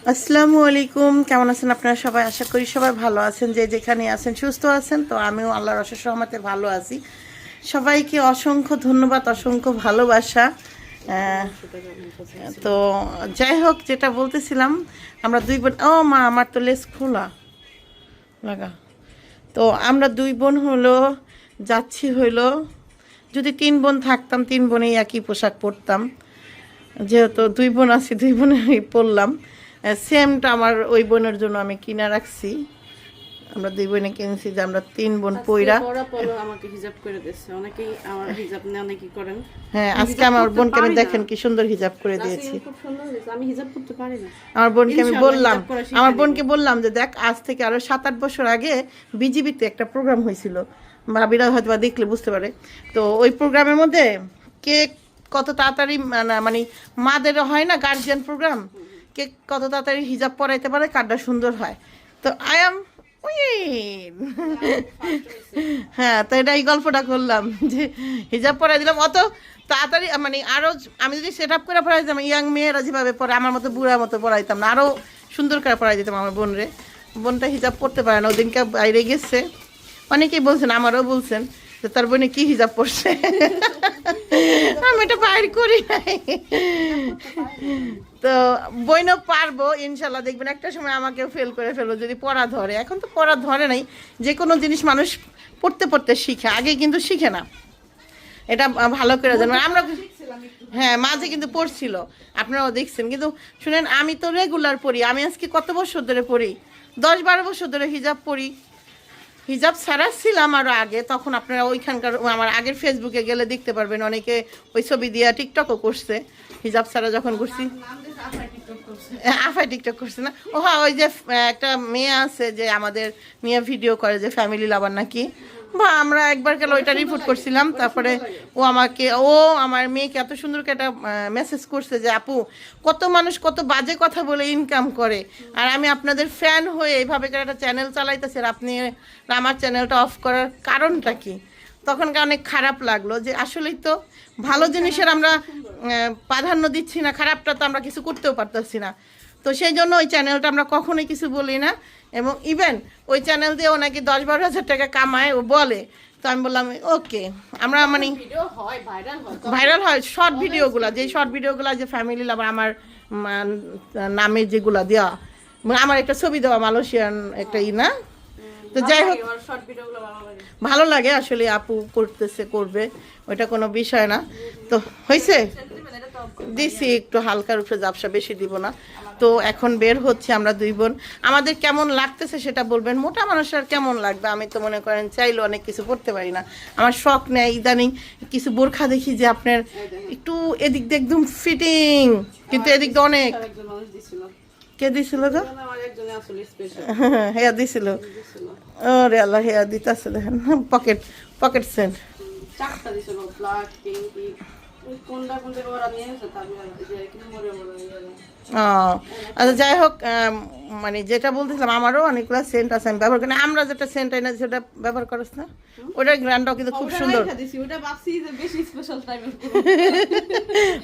আসসালামু আলাইকুম। কেমন আছেন আপনারা সবাই? আশা করি সবাই ভালো আছেন। যে যেখানে আছেন, সুস্থ আছেন। তো আমিও আল্লাহর অশেষ রহমতে ভালো আছি। সবাইকে অসংখ্য ধন্যবাদ, অসংখ্য ভালোবাসা। তো যাই হোক, যেটা বলতেছিলাম, আমরা দুই বোন ও মা, আমার তো লেস খোলা। লাগা। তো আমরা দুই বোন হলো, যাচ্ছি হইল যদি তিন বোন থাকতাম, তিন বোনেই একই পোশাক পরতাম। যেহেতু দুই বোন আছি, দুই বোনেরই পরলাম। সেমটা আমার ওই বোনের জন্য আমি কিনা রাখছি। আমরা দুই বোনে কিনছি যে আমরা তিন বোন পইরা। পড়া আমাকে হিজাব করে দিচ্ছে অনেকেই আমার হিজাব নিয়ে অনেকেই করেন। হ্যাঁ আজকে আমার বোনকে আমি দেখেন কি সুন্দর হিজাব করে দিয়েছি। নাসরিন খুব সুন্দর হয়েছে। আমি হিজাব করতে পারি না। আমার বোনকে আমি বললাম আমার বোনকে বললাম যে দেখ আজ থেকে আরও সাত আট বছর আগে বিজিবিতে একটা প্রোগ্রাম হয়েছিল। ভাবিরা হয়তো বা দেখলে বুঝতে পারে। তো ওই প্রোগ্রামের মধ্যে কে কত তাড়াতাড়ি মানে মানে মাদের হয় না গার্জিয়ান প্রোগ্রাম কে কত তাড়াতাড়ি হিজাব পরাইতে পারে, কারটা সুন্দর হয়। তো আই এম হ্যাঁ তো এটা এই গল্পটা করলাম, যে হিজাব পরাই দিলাম। অত তাড়াতাড়ি মানে আরও আমি যদি সেট আপ করে পড়াইতাম ইয়াং মেয়েরা যেভাবে পড়ে আমার মতো বুড়ার মতো পড়াইতাম না আরও সুন্দর করে পড়াই দিতাম আমার বোনরে। বোনটা হিজাব পড়তে পারে না, ওদিনকে বাইরে গেছে। অনেকেই বলছেন, আমারও বলছেন তার বোনে কি হিজাব পড়ছে আমি এটা বাইর করি নাই। তো বইনও পারব ইনশাল্লাহ দেখবেন একটা সময় আমাকেও ফেল করে ফেলব যদি পড়া ধরে। এখন তো পড়া ধরে নাই যে কোনো জিনিস মানুষ পড়তে পড়তে শিখে আগে কিন্তু শিখে না। এটা ভালো করে জানবেন আমরা হ্যাঁ মাঝে কিন্তু পড়ছিল আপনারাও দেখছেন। কিন্তু শুনেন আমি তো রেগুলার পড়ি আমি আজকে কত বছর ধরে পড়ি? দশ বারো বছর ধরে হিজাব পড়ি। হিজাব ছাড়া ছিলাম আরও আগে, তখন আপনারা ওইখানকার, আমার আগের ফেসবুকে গেলে দেখতে পারবেন, অনেকে ওই ছবি দিয়ে টিকটকও করছে। হিজাব ছাড়া যখন করছি। আফাই টিকটক করছে না? ও হ্যাঁ ওই যে, একটা মেয়ে আছে যে আমাদের নিয়ে ভিডিও করে যে ফ্যামিলি লাভার নাকি? বা আমরা একবার গেলে ওইটা রিপোর্ট করছিলাম তারপরে ও আমাকে ও আমার মেয়েকে এত সুন্দরকে একটা মেসেজ করছে যে আপু কত মানুষ কত বাজে কথা বলে ইনকাম করে। আর আমি আপনাদের ফ্যান হয়ে এইভাবে একটা চ্যানেল চালাইতেছি আর আপনি আমার চ্যানেলটা অফ করার কারণটা কি? তখনকার অনেক খারাপ লাগল যে আসলেই তো ভালো জিনিসের আমরা প্রাধান্য দিচ্ছি না খারাপটা তো আমরা কিছু করতেও পারতেছি না। তো সেই জন্য ওই চ্যানেলটা আমরা কখনোই কিছু বলি না। এবং ইভেন ওই চ্যানেল দিয়ে নাকি দশ বারো হাজার টাকা কামায় ও বলে। তো আমি বললাম ওকে। আমরা মানে হয় ভাইরাল হয় ভাইরাল হয় শর্ট ভিডিওগুলো যে শর্ট ভিডিওগুলো যে ফ্যামিলি আবার আমার নামে যেগুলা দেওয়া মানে আমার একটা ছবি দেওয়া মালয়েশিয়ান একটা ই না? তো যাই হোক। ভালো লাগে। আসলে আপু করতেছে করবে। ওইটা কোনো বিষয় না। তো হয়েছে দিছি একটু হালকার উপরে জাপসা বেশি দিব না। তো এখন বের হচ্ছে আমরা দুই বোন। আমাদের কেমন লাগতেছে সেটা বলবেন? মোটা মানুষের কেমন লাগবে? আমি তো মনে করেন চাইলে অনেক কিছু পড়তে পারি না। আমার শখ নেই ইদানিং কিছু বোরখা দেখি যে আপনার একটু এদিক দিয়ে একদম ফিটিং কিন্তু এদিক দিয়ে অনেক। কে দিছিল একজনে আসলে স্পেশাল হেয়া দিছিল। ওরে আল্লাহ হেয়া দিতেছে দেখেন পকেট পকেট সেন্ট। কোনটা কোনটা আচ্ছা যাই হোক মানে যেটা বলতেছিলাম আমারও অনেকগুলো সেন্ট আছে আমি ব্যবহার করি আমরা যেটা সেন্ট না সেটা ব্যবহার করিস না। ওটার গ্র্যান্ডটাও কিন্তু খুব সুন্দর।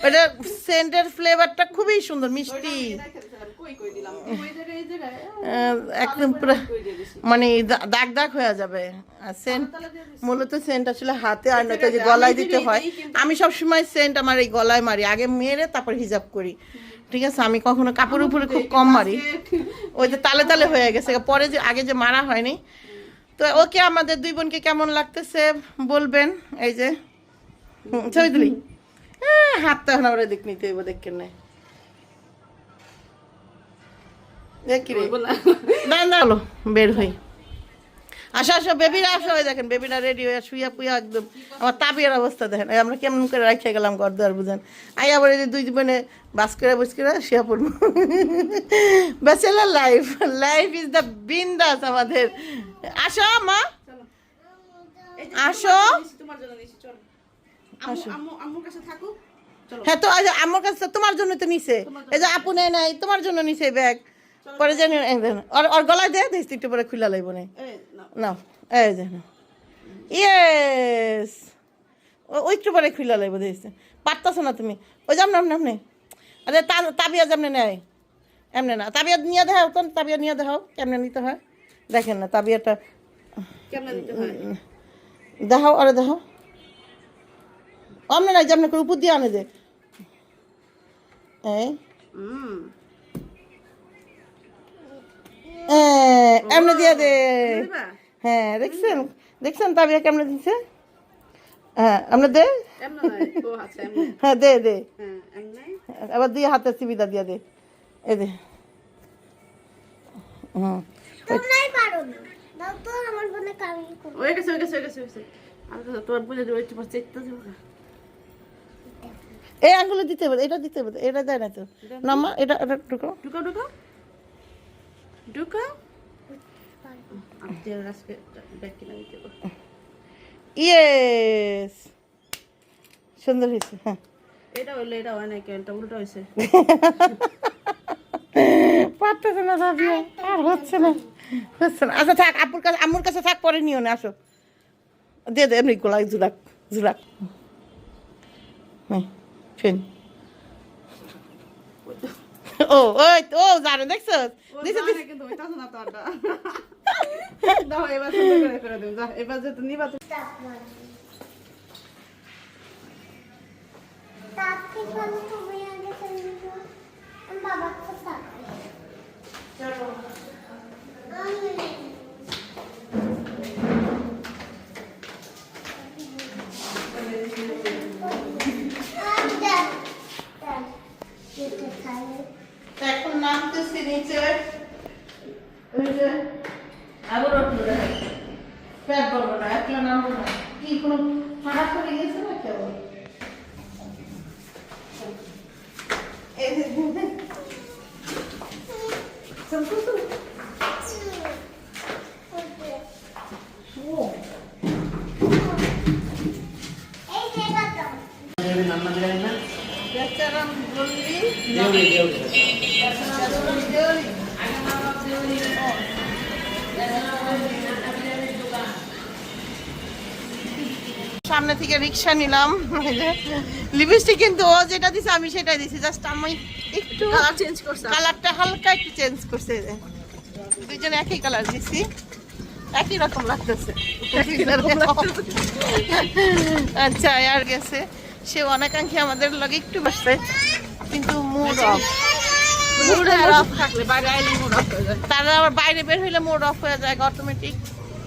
ওটা সেন্টের ফ্লেভারটা খুবই সুন্দর মিষ্টি। একদম পুরো মানে দাগ দাগ হয়ে যাবে। আর সেন্ট মূলত সেন্ট আসলে হাতে আর নয়তো যে গলায় দিতে হয় আমি সব সময় সেন্ট আমার এই গলায় মারি আগে মেরে তারপর হিজাব করি। ঠিক আছে আমি কখনো কাপড় উপরে খুব কম মারি। ওই যে তালে তালে হয়ে গেছে। পরে যে আগে যে মারা হয়নি। তো ওকে আমাদের দুই বোনকে কেমন লাগতেছে বলবেন? এই যে ছবি তুলি। হ্যাঁ হাতটা এখন আমরা দেখ নিতে হইব দেখেন না দেখ কি না। না না বের হই। আসো আসো, বেবিরা আসো, ওই দেখেন, বেবিরা রেডি হয়ে শুইয়া পুইয়া একদম আমার তাপিয়ার অবস্থা দেখেন। আমরা কেমন করে রাখে গেলাম ঘর দুয়ার বুঝেন। আই আবার এই দুই জীবনে বাস করে বস করে শুয়া পড়ব। Bachelor life life is the বিন্দাস আমাদের। আসো, মা। আসো। চলো হ্যাঁ তো আজ আমার কাছে তোমার জন্য তো নিছে। এই যে আপু নেই নাই, তোমার জন্য নিছে ব্যাগ পরে জানি ওর গলায় দে দিস একটু পরে খুলে লাইব না। না এই যে ইয়েস। ওই একটু পরে খুলে লাইব দিয়েছে পারতাছো না তুমি। ওই যাম নাম নেই আরে তাবিয়া যামনে নেয়। এমনি না তাবিয়া নিয়ে দেখাও তো তাবিয়া নিয়ে দেখাও। কেমনে নিতে হয়? দেখেন না তাবিয়াটা দেখাও আরে দেখাও। অমনে নাই যেমন করে উপর দিয়ে আনে দে। এই। এ, দিয়ে দে? হ্যাঁ দেখছেন? দেখছেন তাবিয়া কেমনে দিচ্ছে হ্যাঁ এমনে দে? হ্যাঁ? দে দে। হ্যাঁ আবার দিয়ে হাতের সুবিধা দিয়ে দে। এ দে। হুম। পারো না। আমার পর না। এই আঙ্গুলে দিতে হবে এটা দিতে হবে এটা দেয় না তো। নামা এটা এটা ঢুকো ঢুকাও ঢুকাও ঢুকাও আমি তেল আজকে ব্যাগ কিনে দিতে দেবো। ইয়েস সুন্দর হয়েছে হ্যাঁ। এটা হইল এটা হয় এটা উল্টো হয়েছে। পারতেছে না আর হচ্ছে না। হচ্ছে না। আচ্ছা থাক আপুর কাছে আম্মুর কাছে থাক পরে নিও না আসো। দে দে এমনি গোলাই জুলাক জুলাক হ্যাঁ ফিন। ও ওই তো, ও জানে দেখছ ও দিছে জানে কিন্তু ওইটাছে না তো আড্ডা। দাও, এবার সুন্দর করে করে দিও, যাও, এবার যেহেতু নিবা তো- তাকে বলো তুমি আগে ফেলে দাও আমি বাবাকে থাকবে নামতেছি নিচে ওই যে আবার উঠল। পেট বলব না একলা নামবো না কি কোনো ফাঁকা করে গেছে না কেউ এই যে- চল, চল, চল। ও, এই যে বাবা বেচারাম বললি, বেচারাম দেউলি। সামনে থেকে রিক্সা নিলাম। লিপস্টিক কিন্তু ও যেটা দিছে আমি সেটাই দিছি। জাস্ট আমি একটু কালার চেঞ্জ করছে। কালারটা হালকা একটু চেঞ্জ করছে দুইজনে একই কালার দিছি। একই রকম লাগতেছে। আচ্ছা আর গেছে। সে অনেকাংশে আমাদের লগে একটু বসছে। মুড অফ যায়। তারা আবার বাইরে বের হইলে মুড অফ হয়ে যায় অটোমেটিক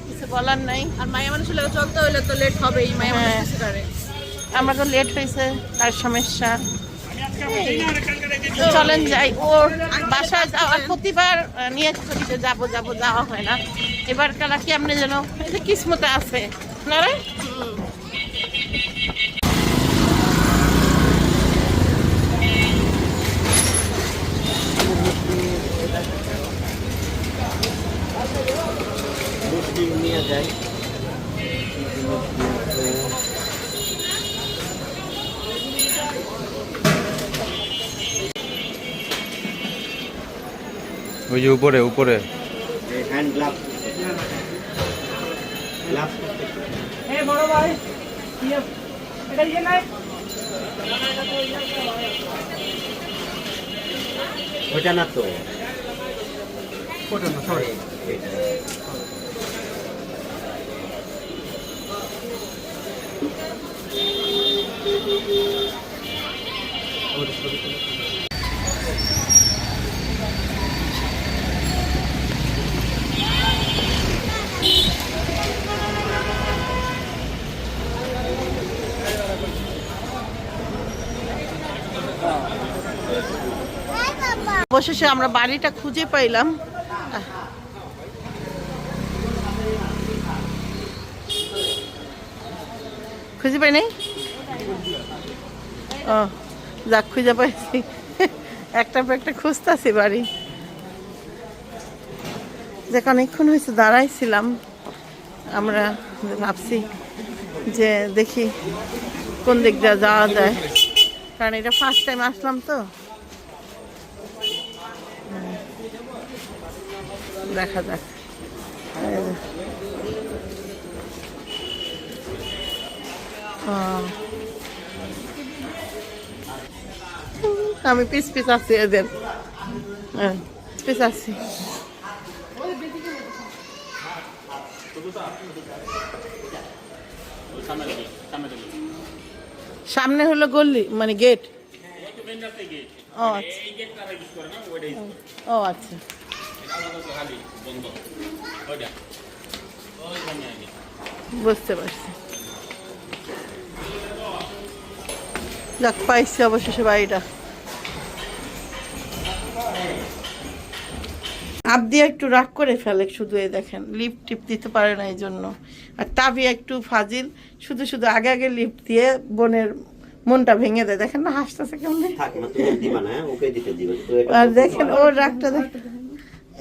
কিছু বলার নাই। আর মায়া মানুষের লাগে চলতে হইলে তো লেট হবেই মায়া মানুষ হ্যাঁ। করে। আমরা তো লেট হয়েছে তার সমস্যা। চলেন যাই ওর বাসায় যাওয়ার প্রতিবার নিয়ে যাব যাব যাওয়া হয় না। এবার কালা কি আপনি যেন কিসমতে আছে। না রে নিয়ে যায় ওই যে উপরে উপরে। হ্যান্ড গ্লাভ গ্লাভ ওটা না তো। ওটা না সরি। অবশেষে আমরা বাড়িটা খুঁজে পাইলাম। খুঁজে পাই নাই? ও যাক, খুঁজে পাইছি একটা পর একটা খুঁজতেছি বাড়ি। যে অনেকক্ষণ হয়েছে দাঁড়াইছিলাম। আমরা ভাবছি যে দেখি কোন দিক দিয়ে যাওয়া যায়। কারণ এটা ফার্স্ট টাইম আসলাম তো। দেখা যাক এই যে। ও। আমি পিস পিস আছি এদের হ্যাঁ পিস আছে। সামনে হলো গল্লি মানে গেট ও আচ্ছা। ও আচ্ছা। বুঝতে পারছি। যাক পাইছি অবশেষে বাড়িটা আবদি একটু রাগ করে ফেলে শুধু এই দেখেন লিফট টিপ দিতে পারে না এই জন্য আর তাবি একটু ফাজিল শুধু শুধু আগে আগে লিফট দিয়ে বোনের মনটা ভেঙে দেয় দেখেন না হাসতেছে কেমন হ্যাঁ? আর দেখেন ওর রাগটা দেখেন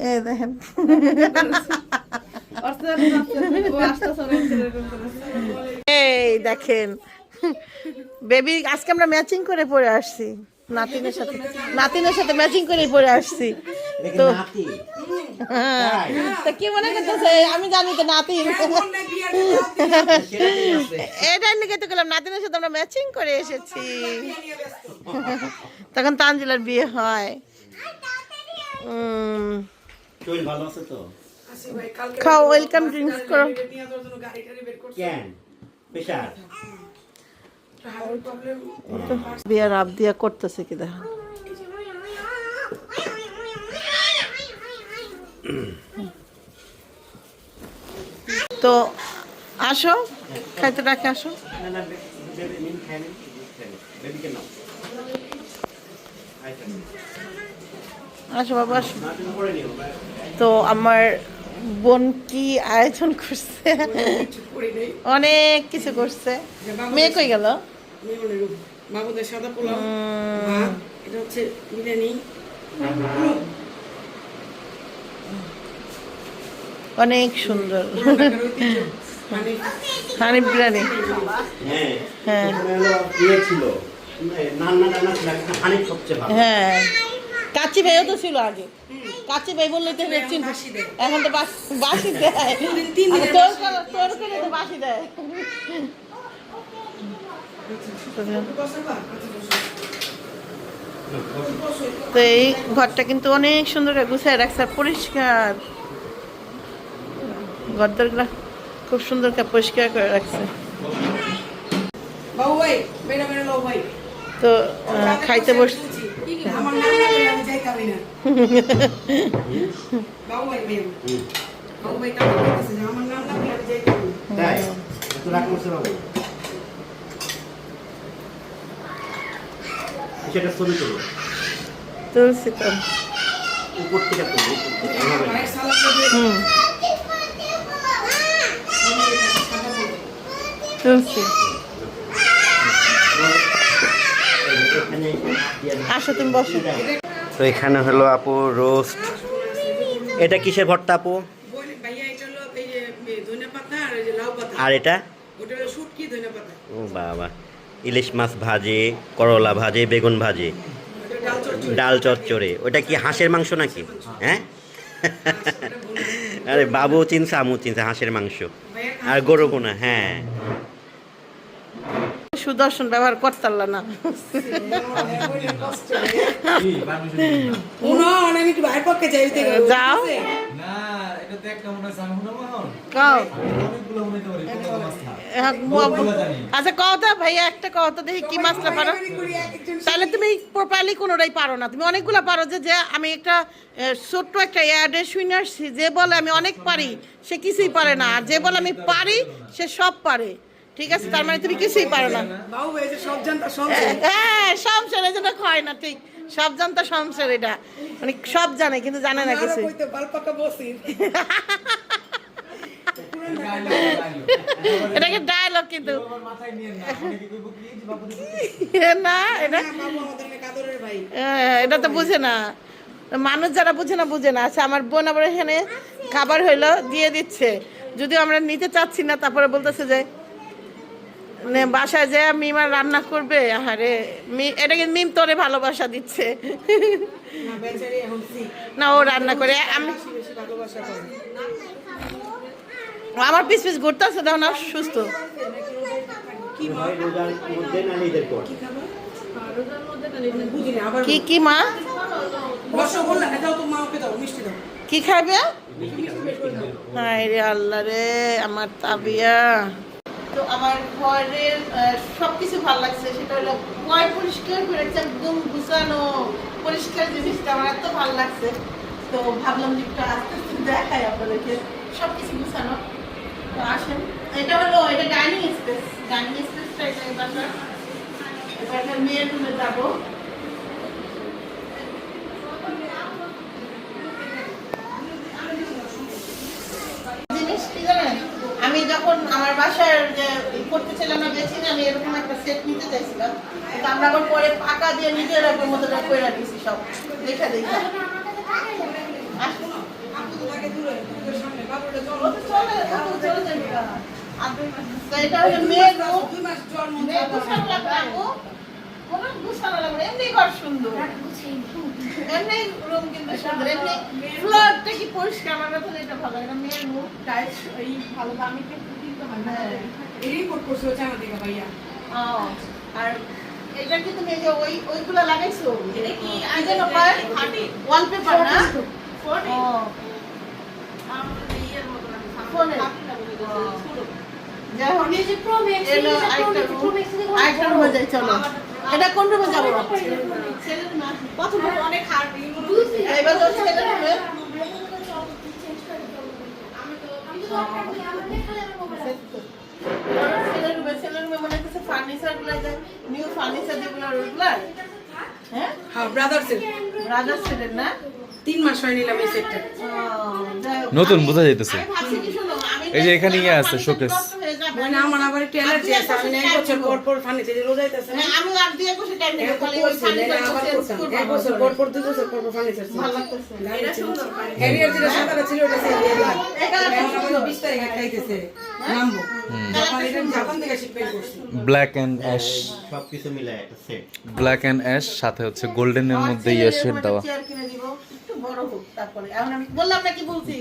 এ দেখেন এই দেখেন বেবি আজকে আমরা ম্যাচিং করে পরে আসছি। নাতিনের সাথে। নাতিনের সাথে ম্যাচিং করে পরে আসছি। তো নাতি। হ্যাঁ। তা কি মনে করতেছে? আমি জানি তো নাতি। এটাই লিখে তো গেলাম নাতিনের সাথে আমরা ম্যাচিং করে এসেছি। তখন তানজিলার বিয়ে হয়। খাও ওয়েলকাম ড্রিঙ্কস করো। কেন? প্রেশার? বিয়ার আপ দিয়া করতেছে কি দেখা। তো আসো, খাইতে ডাকে আসো। আসো বাবা, আসো। তো আমার বোন কি আয়োজন করছে? অনেক কিছু করছে। মেয়ে কই গেল? বাবুদের সাদা পোলাও ভাত এটা হচ্ছে বিরিয়ানি। অনেক সুন্দর। মানে বিরিয়ানি। হ্যাঁ হ্যাঁ। ইয়ে হানিফ ভালো। হ্যাঁ। কাচি ভাইও তো ছিল আগে। কাচি ভাই বললে তো চিন এখন তো বাসি দেয়। করে- তোর করে তো বাসি দেয়। তো এই ঘরটা কিন্তু অনেক সুন্দর করে গুছায় রাখছে আর পরিষ্কার ঘরদরগুলা খুব সুন্দর করে পরিষ্কার করে রাখছে। তো খাইতে বস আমার নাম না করে আমি যাইতামই না বাবু ভাই বের বাবু ভাই কাম করতেছে যে আমার নাম না করে আমি যাইতামই না তাই এত রাগ করছে বাবু সেটা ছবি তুলো তুলসি তো উপর থেকে তুলো হুম। এখানে আসো তুমি বসো। তো এখানে হলো আপু রোস্ট। এটা কিসের ভর্তা আপু? বলি ভাইয়া এটা হলো এই যে ধনে পাতা আর এই যে লাউ পাতা। আর এটা? ও বাবা। ইলিশ মাছ ভাজে করলা ভাজে বেগুন ভাজে। ডাল চচ্চড়ি ওটা কি হাঁসের মাংস নাকি? হ্যাঁ? আরে বাবু চিনছে আমু চিনছে হাঁসের মাংস। আর গরু বোনা হ্যাঁ। সুদর্শন ব্যবহার করতারলা না। যাও। তো একটা কাও। আচ্ছা কত ভাইয়া একটা দেখি কি মাছটা পারো। তাহলে তুমি প্রপারলি কোনোটাই পারো না। তুমি অনেকগুলো পারো যে যে আমি একটা ছোট্ট একটা অ্যাডে শুনে আসছি যে বলে আমি অনেক পারি সে কিছুই পারে না। আর যে বলে আমি পারি সে সব পারে। ঠিক আছে? তার মানে তুমি কিছুই পারো না। হ্যাঁ সংসার এই জন্য হয় না ঠিক। সব জানতো সংসার এটা। মানে সব জানে কিন্তু জানে না কিছু। এটাকে ডায়লগ কিন্তু। আমার মাথায় নিয়ে না অনেকে কইব কি যে বাবু না এটা হ্যাঁ, এটা তো বুঝে না। মানুষ যারা বুঝে না বুঝে না। আচ্ছা আমার বোন আবার এখানে খাবার হইল দিয়ে দিচ্ছে। যদিও আমরা নিতে চাচ্ছি না তারপরে বলতেছে যে নে, বাসায় যে মিমার রান্না করবে আহারে মি- এটা কিন্তু মিম তোরে ভালোবাসা দিচ্ছে? না ও রান্না করে। আমি আমার পিস পিস ঘুরতে আছে তখন আর সুস্থ হয় কি কি মা? দাও দাও দাও। কি খাবে। হায় রে আল্লাহ রে আমার তাবিয়া। তো আমার ঘরের সব ভালো লাগছে। সেটা হলো ঘর পরিষ্কার করে একদম গুছানো, পরিষ্কার জিনিসটা, আমার এত ভালো লাগছে। তো ভাবলাম যে একটু আস্তে আস্তে দেখাই আপনাদেরকে সব কিছু গুছানো। তো আসেন। এটা হলো, এটা ডাইনিং স্পেস। ডাইনিং স্পেসটা এটা এবার এবার মেয়ের রুমে যাব জিনিস কি জানেন আমি যখন আমার বাসার ই করতেছিলাম না, বেশি না, আমি এরকম একটা সেট নিতে চাইছিলাম। কিন্তু আমরা পরে পাকা দিয়ে নিজের এরকম মতো করে রাখিছি সব। দেখা দেখা। এটা হলো কিন্তু আমার মেয়ের মুখ টাইলস এই ভালো দামি কিন্তু হয় না। কোট করছে হচ্ছে আমার দিকে ভাইয়া। আর এটা কি তুমি যে ওই ওইগুলা লাগাইছো? এটা কি আগে নপার ওয়ালপেপার না? ফোনে যাই হোক যে প্রো এলো আরেকটা প্রো আরেকটা রুমে যাই চলো। এটা কোন রুমে যাব? ছেলের অনেক হার্ড এবার তো রুমে গুলো যে নিউ ফার্নিচার যেগুলো হ্যাঁ হ্যাঁ ব্রাদার সেট ব্রাদার ছেলের না তিন মাস হয় নিলাম এই সেটটা ও, যাই হোক। নতুন বোঝা যাইতেছে। এই যে এখানে ইয়ে আছে, যাবে। মানে আমার আবার একটু অ্যালার্জি আছে আমি এক বছর পর পর ফার্নিচার রোজাইতেছে না আমি আর দুই একুশে টাইম নেব, খালি ওই করছি, আবার করতাম। এক বছর পর পর দুই বছর পর পর ফার্নিচার ভালো লাগতেছে। ক্যারিয়ার যেটা সাদাটা ছিল ওটা সেই দিয়ে দিলাম। এখন সুন্দর। আমাদের খাইতেছে নামবো। জাপান এটা আমি জাপান থেকে শিপমেন্ট করছি। ব্ল্যাক অ্যান্ড অ্যাশ সবকিছু মিলে একটা সেট ব্ল্যাক অ্যান্ড অ্যাশ সাথে হচ্ছে গোল্ডেনের মধ্যে ইয়ে শেড দেওয়া। চেয়ার কিনে দিব, একটু বড় হোক তারপরে। এখন আমি বললাম না কি বলছি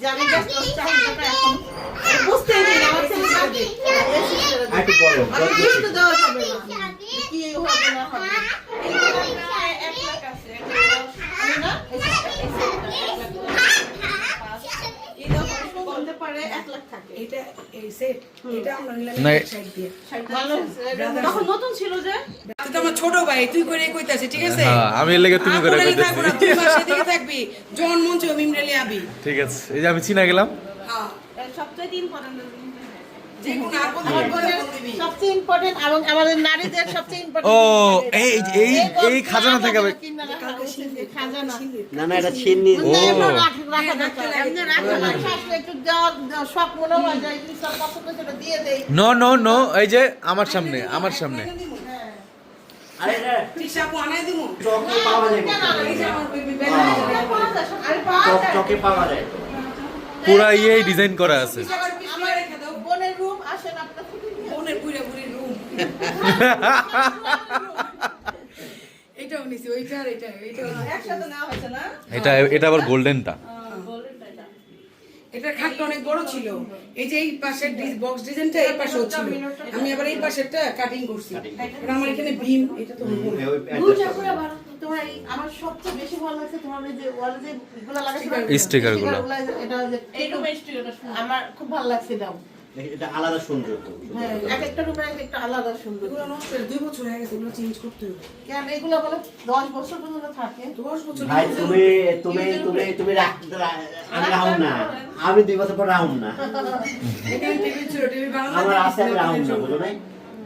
যে আমি just ওর চাহিদাটা এখন বুঝতেই দিই আমার ছেলে সাথে। এসি ছেড়ে দিই। আর একটু বড় আমি gift দেওয়া যাবে না। কি হবে না হবে। এক লাখ আছে। আমি না, না, তখন নতুন ছিল যে তো আমার ছোট ভাই তুই করে কইতাছিস ঠিক আছে? হ্যাঁ আমি এর লেগে তুমি করে তুই দিকে থাকবি জন মন চাই মিমরেলি আবি। ঠিক আছে এই যে আমি চিনা গেলাম। হ্যাঁ। সবচেয়ে ইম্পর্টেন্ট যে কোনো আপদ আমার বিপদে বোনের ফোন দিবি। সবচেয়ে ইম্পর্টেন্ট এবং আমাদের নারীদের সবচেয়ে ইম্পর্টেন্ট ও, এই- এই- এই খাজানা এটা ছিন্নি ও। হয়। নো নো নো এই যে আমার সামনে আমার সামনে। আরে এটা টিসা আপু আনাই দিমু। চকে পাওয়া যায় এই যে আমার বেবি আরে পাওয়া যায়, আরে পাওয়া চক যায়। চকে পাওয়া যায়। পুরা ইয়েই ডিজাইন করা আছে। বোনের রুম আসেন আপনার বোনের বুড়া বুড়ির রুম এটাও নিছি ওইটা আর এটা এটাও একসাথে নেওয়া হয়েছে না? এটা এটা আবার গোল্ডেনটা এটার খাটটা অনেক বড় ছিল। এই যে এই পাশের বক্স ডিজাইনটা এই পাশেও ছিল আমি আবার এই পাশেরটা কাটিং করছি। আমার এখানে ভীম এটা তো adjust তোমার আমার সবচেয়ে বেশি ভালো লাগছে তোমার ওই যে ওয়ালে লাগাইছো। স্টিকারগুলো, এটা এই রুমের স্টিকারটা আমার খুব ভালো লাগছে এটাও। এটা আলাদা সুন্দর হ্যাঁ এক একটা রুমে এক একটা আলাদা সুন্দর এগুলো নষ্ট দুই বছর হয়ে গেছে এগুলো চেঞ্জ করতে হবে। কেন? এগুলো বলে দশ বছর পর্যন্ত থাকে। দশ বছর ভাই তুমি তুমি তুমি তুমি আমি রাহুম না। আমি দুই বছর পর রাহুম না। আমার আছে আমি রাহুম না বুঝো নাই?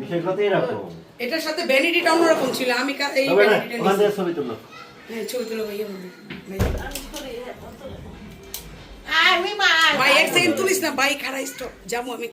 বিষয় কথা এরকম। এটার সাথে ভ্যানিটিটা অন্যরকম ছিল। আমি এই ভ্যানিটিটা ছবি তুলো। হ্যাঁ ছবি তুলো ভাইয়া। ভাই এক সেকেন্ড তুলিস না ভাই খারাপ তো যাব আমি।